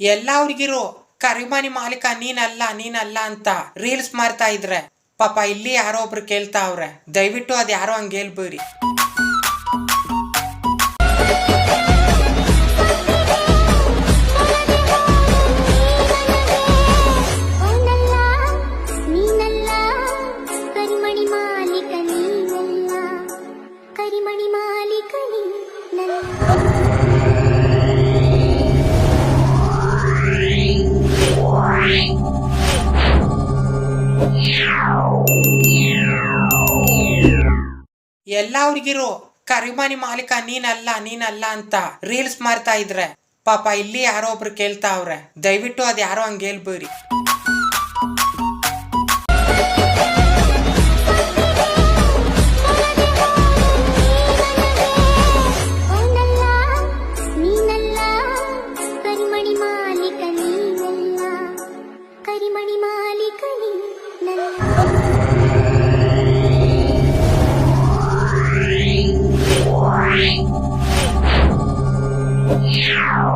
ಎಲ್ಲ ಅವ್ರಿಗಿರೋ ಕರಿಮನಿ ಮಾಲೀಕ, ನೀನಲ್ಲ ನೀನಲ್ಲ ಅಂತ ರೀಲ್ಸ್ ಮಾಡ್ತಾ ಇದ್ರೆ, ಪಾಪ ಇಲ್ಲಿ ಯಾರೋ ಒಬ್ರು ಕೇಳ್ತಾ ಅವ್ರೆ. ದಯವಿಟ್ಟು ಅದು ಯಾರೋ ಹಂಗೆ ನೀನಲ್ಲ ಕರಿಮಣಿ ಮಾಲೀಕ, ನೀನಲ್ಲ. ಎಲ್ಲ ಕರಿಮಾನಿ ಮಾಲೀಕ ನೀನಲ್ಲ ನೀನಲ್ಲ ಅಂತ ರೀಲ್ಸ್ ಮಾಡ್ತಾ ಇದ್ರೆ, ಪಾಪ ಇಲ್ಲಿ ಯಾರೋ ಒಬ್ರು ಕೇಳ್ತಾ ಅವ್ರೆ. ದಯವಿಟ್ಟು ಅದ್ ಯಾರೋ ಹಂಗೆ 了。